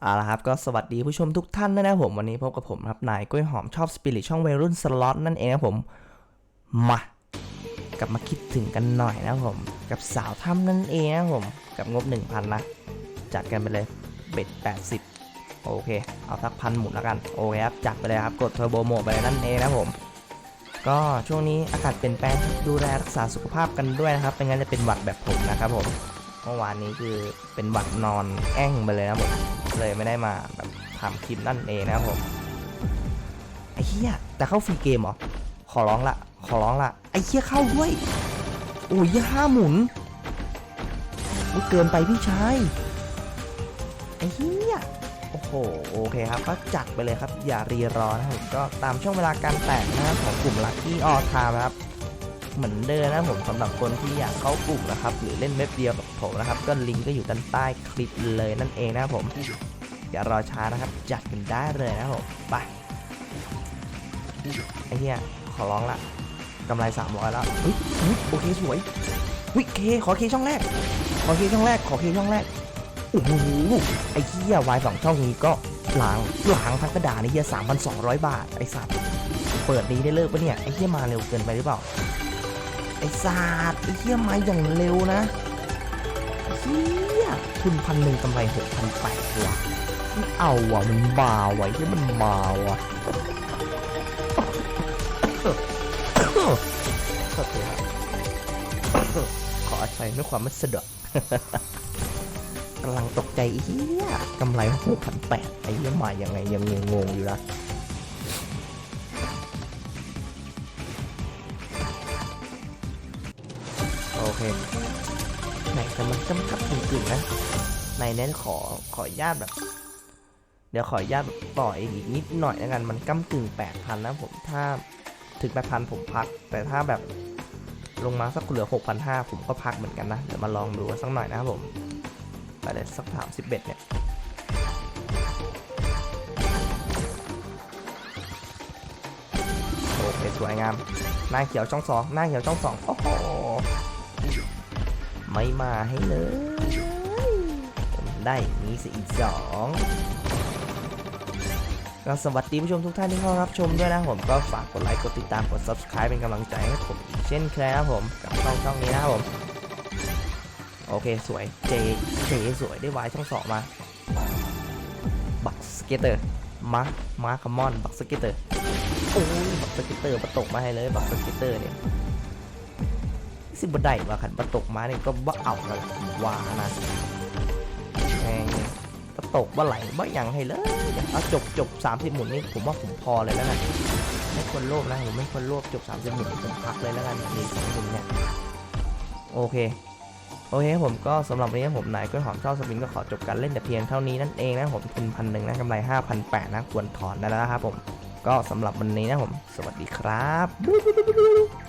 เอาละครับก็สวัสดีผู้ชมทุกท่านด้วยนะครับผมวันนี้พบกับผมครับนายกล้วยหอมชอบสปิริตช่องวัยรุ่นสล็อตนั่นเองนะผมมากลับมาคิดถึงกันหน่อยนะครับผม กับสาวถ้ำนั่นเองนะครับผม กับงบ 1,000 นะ จัดกันไปเลยเบ็ด80 โอเค เอาสักพันหมุนแล้วกัน โอเคครับ จัดไปเลยครับ กดเทอร์โบโหมดไปเลยนั่นเองนะผม ก็ช่วงนี้อากาศเปลี่ยนแปลงดูแลรักษาสุขภาพกันด้วยนะครับไม่งั้นจะเป็นหวัดแบบผมนะครับผมเมื่อวานนี้คือเป็นหวัดนอนแอ่งไปเลยนะผม เลยไม่ได้มาแบบทำคลิปนั่นเองนะครับผมไอ้เหี้ยแต่เข้าฟรีเกมเหรอขอร้องละ ขอร้องละไอ้เหี้ยเข้าด้วยโอ้ยห้าหมุนอุ๊ยเกินไปพี่ชายไอ้เหี้ยโอ้โหโอเคครับก็จัดไปเลยครับ อย่ารีรอนะครับก็ตามช่วงเวลาการแตกนะครับของกลุ่มลัคกี้ออทามนะครับเหมือนเดิมนะผมสำหรับคนที่อยากเข้ากลุ่มนะครับ หรือเล่นเว็บเดียวกับผมนะครับ ก็ลิงก์ก็อยู่ด้านใต้คลิปเลยนั่นเองนะครับผม อย่ารอช้านะครับ จัดกันได้เลยนะผมไปไอ้เหี้ยขอร้องละกำไร 300 แล้วเฮ้ยเฮ้ยโอเคสวยวิเคขอเคช่องแรก ขอเคช่องแรก ขอเคช่องแรกโอ้โหไอ้เหี้ยวายสองช่องนี้ก็หล้างล้างทั้งกระดาษนี่เหี้ย3,200บาทไอ้สัตว์เปิดนี้ได้เลิกปะเนี่ยไอ้เหี้ยมาเร็วเกินไปหรือเปล่าไอ้ศาสตร์ไอ้เหี้ยมาอย่างเร็วนะเหี้ยทุนพันหนึ่งกำไรหกพันแปดว่ะมัน เอาว่ะมันมาว่ะไอ้เหี้ยมันมาว่ะขอโทษครับขออภัยด้วยความไม่สะดวกกำลังตกใจไอ้เหี้ยกำไรหกพันแปดไอ้เหี้ยมายังไงยังงงๆอยู่นะโอเคไหนแต่มันกำกับกึ่งๆนะในเน้นขอขออนุญาตแบบ เดี๋ยวขออนุญาตต่อเองอีกนิดหน่อยแล้วกันมันกำกึ่งแปดพันนะผมถ้าถึงแปดพันผมพัก แต่ถ้าแบบลงมาสักเหลือหกพันห้าผมก็พักเหมือนกันนะ เดี๋ยวมาลองดูกันสักหน่อยนะครับผมไปเลยสักสามสิบเบ็ดเนี่ยโอเคสวยงาม หน้าเขียวช่องสองหน้าเขียวช่องสองโอ้โหไม่มาให้เลย ได้มีสิอีกสอง ก็สวัสดีผู้ชมทุกท่านที่เข้ารับชมด้วยนะผมก็ฝากกดไลค์กดติดตามกด subscribe เป็นกำลังใจให้ผมอีกเช่นเคยนะผมกับช่องช่องนี้นะผมโอเคสวยเจเจสวยได้วายช่องสองมาบักสเกตเตอร์มามาคัมมอนบักสเกตเตอร์โอ้ยบักสเกตเตอร์มาตกมาให้เลยบักสเกตเตอร์เนี่ยสิบได้ว่าขันประตกมาเนี่ยก็ว่าเอาแล้วว่านะแพง ตกว่าไหลว่ายังให้เลยเอาจบจบ30หมุนนี่ผมว่าผมพอเลยแล้วนะไม่ควรโลภนะผมไม่ควรโลภจบ30หมุนผมพักเลยแล้วกันดีสองหมุนเนี่ยโอเคโอเคผมก็สำหรับวันนี้ผมนายกล้วยหอมเจ้าสปินก็ขอจบการเล่นแต่เพียงเท่านี้นั่นเองนะผมทุนพันหนึ่งนะกำไร5,800นะควรถอนได้แล้วนะครับผมก็สำหรับวันนี้นะผม สวัสดีครับ